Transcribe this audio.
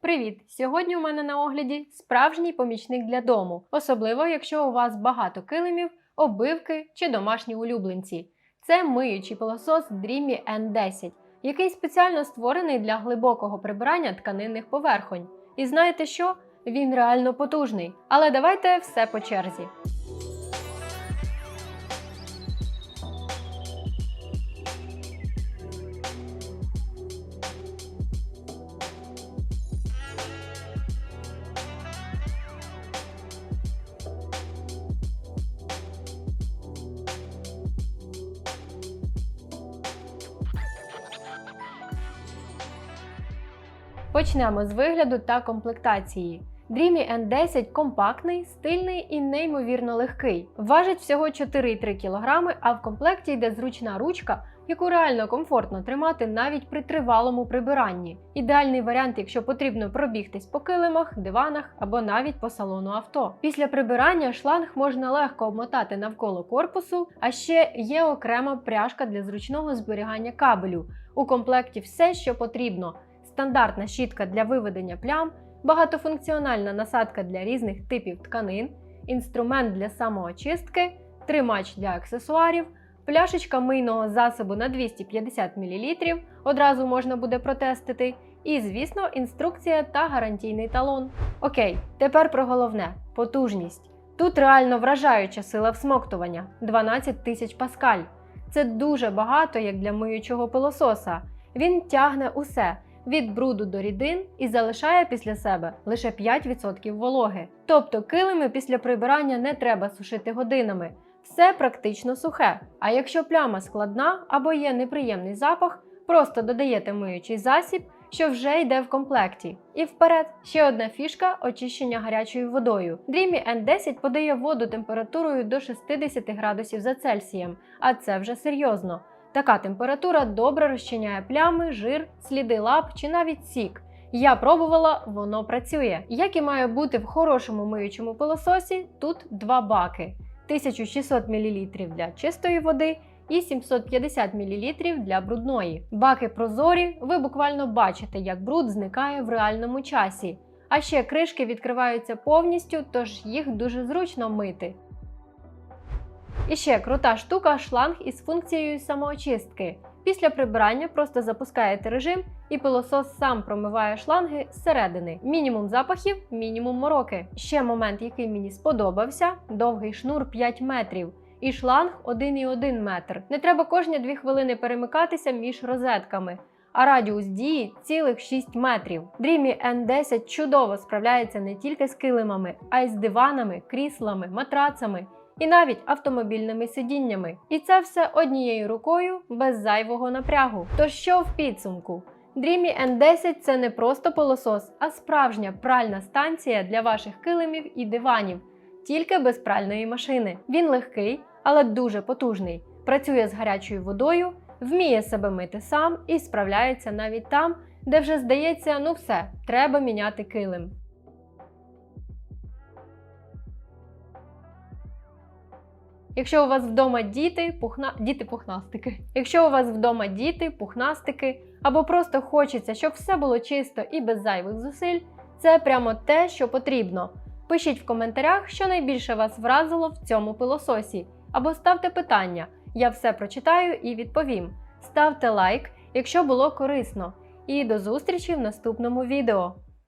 Привіт! Сьогодні у мене на огляді справжній помічник для дому, особливо якщо у вас багато килимів, оббивки чи домашні улюбленці. Це миючий пилосос Dreamy N10, який спеціально створений для глибокого прибирання тканинних поверхонь. І знаєте що? Він реально потужний. Але давайте все по черзі. Почнемо з вигляду та комплектації. Dreamy N10 компактний, стильний і неймовірно легкий. Важить всього 4,3 кг, а в комплекті йде зручна ручка, яку реально комфортно тримати навіть при тривалому прибиранні. Ідеальний варіант, якщо потрібно пробігтись по килимах, диванах або навіть по салону авто. Після прибирання шланг можна легко обмотати навколо корпусу, а ще є окрема пряжка для зручного зберігання кабелю. У комплекті все, що потрібно стандартна щітка для виведення плям, багатофункціональна насадка для різних типів тканин, інструмент для самоочистки, тримач для аксесуарів, пляшечка мийного засобу на 250 мл, одразу можна буде протестити, і, звісно, інструкція та гарантійний талон. Окей, тепер про головне потужність. Тут реально вражаюча сила всмоктування 12 тисяч паскаль. Це дуже багато як для миючого пилососа. Він тягне усе від бруду до рідин і залишає після себе лише 5% вологи. Тобто килими після прибирання не треба сушити годинами. Все практично сухе. А якщо пляма складна або є неприємний запах, просто додаєте миючий засіб, що вже йде в комплекті. І вперед, ще одна фішка очищення гарячою водою. Dreamy N10 подає воду температурою до 60 градусів за Цельсієм, а це вже серйозно. Така температура добре розчиняє плями, жир, сліди лап чи навіть сік. Я пробувала, воно працює. Як і має бути в хорошому миючому пилососі, тут два баки: 1600 мл для чистої води і 750 мл для брудної. Баки прозорі, ви буквально бачите, як бруд зникає в реальному часі. А ще кришки відкриваються повністю, тож їх дуже зручно мити. І ще крута штука шланг із функцією самоочистки. Після прибирання просто запускаєте режим, і пилосос сам промиває шланги зсередини. Мінімум запахів, мінімум мороки. Ще момент, який мені сподобався: довгий шнур 5 метрів. І шланг 1,1 метр. Не треба кожні 2 хвилини перемикатися між розетками. А радіус дії цілих 6 метрів. Dreamy N10 чудово справляється не тільки з килимами, а й з диванами, кріслами, матрацами і навіть автомобільними сидіннями. І це все однією рукою без зайвого напрягу. То що в підсумку? Dreamy N10 це не просто пилосос, а справжня пральна станція для ваших килимів і диванів, тільки без пральної машини. Він легкий, але дуже потужний. Працює з гарячою водою, вміє себе мити сам і справляється навіть там, де вже здається, ну все, треба міняти килим. Якщо у вас вдома діти, пухна... діти пухнастики. Якщо у вас вдома діти, пухнастики, або просто хочеться, щоб все було чисто і без зайвих зусиль, це прямо те, що потрібно. Пишіть в коментарях, що найбільше вас вразило в цьому пилососі, або ставте питання. Я все прочитаю і відповім. Ставте лайк, якщо було корисно. І до зустрічі в наступному відео.